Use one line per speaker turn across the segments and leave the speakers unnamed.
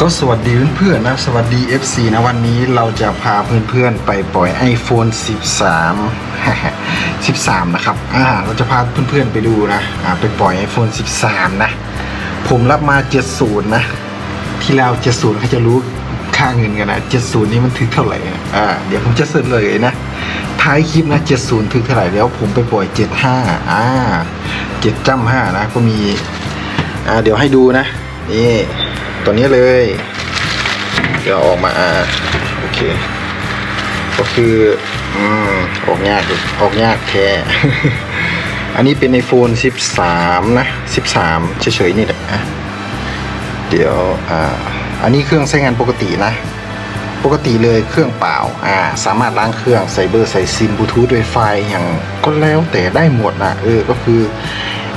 ก็สวัสดีเพื่อนๆนะ สวัสดี FC นะวันนี้เราจะพาเพื่อนๆไปปล่อย iPhone 13 13 นะครับอ่าเราจะพาเพื่อนๆไปดูนะอ่าไปปล่อย iPhone 13 นะ ผมรับมา 70 นะ ที่เรา70เขาจะรู้ค่าเงินกันนะ 70 นี่มันถึงเท่าไหร่นะอ่าเดี๋ยวผมจะเสิร์ชเลยนะ ท้ายคลิปนะ 70 ถึงเท่าไหร่แล้วผมไปปล่อย 75 อ่า7จ้ำ5นะก็มีอ่าเดี๋ยวให้ดูนะนี่ ตัวนี้เลย เดี๋ยวออกมาอ่าโอเค ก็คืออืมออกยากอยู่ออกยากแท้อันนี้เป็น iPhone 13 นะ 13 เฉยๆนี่แหละอะเดี๋ยวอ่าอันนี้เครื่องใช้งานปกตินะ ปกติเลยเครื่องเปล่าอ่าสามารถล้างเครื่องใส่เบอร์ใส่ซิมบลูทูธไวไฟอย่างก็แล้วแต่ได้หมดนะเออก็คือ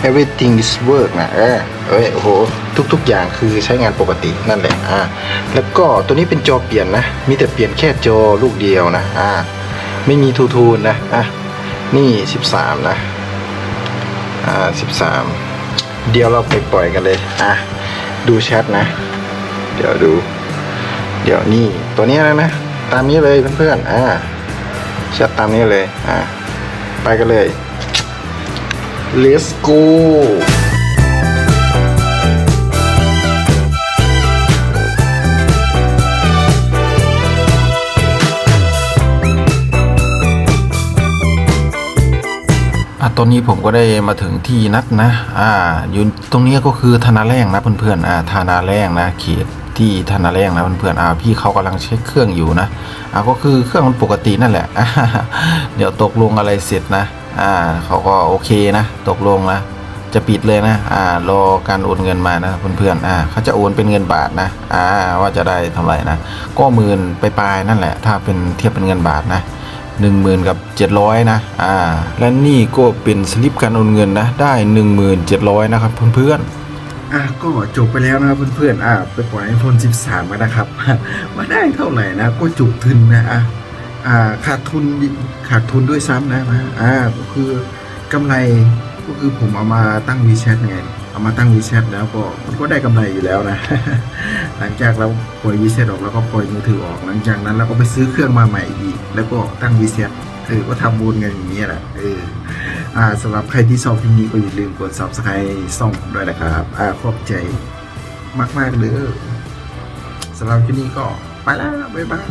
everything is work นะเออเอ้ยโอ้โหทุก ๆ อย่างคือใช้งานปกตินั่นแหละอ่าแล้วก็ตัวนี้เป็นจอเปลี่ยนนะ มีแต่เปลี่ยนแค่จอลูกเดียวนะอ่าไม่มีทูทูนนะอะนี่ 13 นะอ่า13 เดี๋ยวเราไปปล่อยกันเลยอะดูแชทนะ เดี๋ยวดู เดี๋ยวนี่ตัวนี้นะนะตามนี้เลยเพื่อนๆอ่าแชทตามนี้เลยอ่าไปกันเลย let's go อะตอนนี้ผมก็ได้มาถึงที่นัดนะ อ่า อยู่ตรงนี้ก็คือธนาแรงนะเพื่อนๆ อ่าธนาแรงนะเขตที่ธนาแรงนะเพื่อนๆ อ่าพี่เขากำลังเช็คเครื่องอยู่นะ อ่าก็คือเครื่องมันปกตินั่นแหละ เดี๋ยวตกลงอะไรเสร็จนะ อ่าเขาก็โอเคนะ ตกลงนะจะปิดเลยนะ อ่ารอการโอนเงินมานะเพื่อนๆ อ่าเขาจะโอนเป็นเงินบาทนะ อ่า ว่าจะได้เท่าไหร่นะ ก็หมื่นไปปลายๆนั่นแหละ ถ้าเป็นเทียบเป็นเงินบาทนะหนึ่งหมื่นกับเจ็ดร้อยนะ อ่า และนี่ก็เป็นสลิปการโอนเงินนะ ได้หนึ่งหมื่นเจ็ดร้อยนะครับเพื่อนๆอะก็จบไปแล้วนะครับเพื่อนๆอะไปปล่อย iPhone 13 กันนะครับ มาได้เท่าไหร่นะ ก็จุกทุนนะอะอ่า ขาดทุนขาดทุนด้วยซ้ำนะมาอ่าก็คือกำไรก็คือผมเอามาตั้ง WeChat ไงเอามาตั้ง WeChat แล้วก็มันก็ได้กำไรอยู่แล้วนะ หลังจากเราปล่อย WeChat ออกแล้วก็ปล่อยมือถือออก หลังจากนั้นเราก็ไปซื้อเครื่องมาใหม่อีก แล้วก็ตั้ง WeChat เออก็ทำบุญกันอย่างนี้แหละเอออ่าสำหรับใครที่ชอบคลิปนี้ก็อย่าลืมกด subscribe ส่องด้วยนะครับอ่าขอบใจมากๆเลยสำหรับคลิปนี้ก็ไปแล้วบ๊ายบาย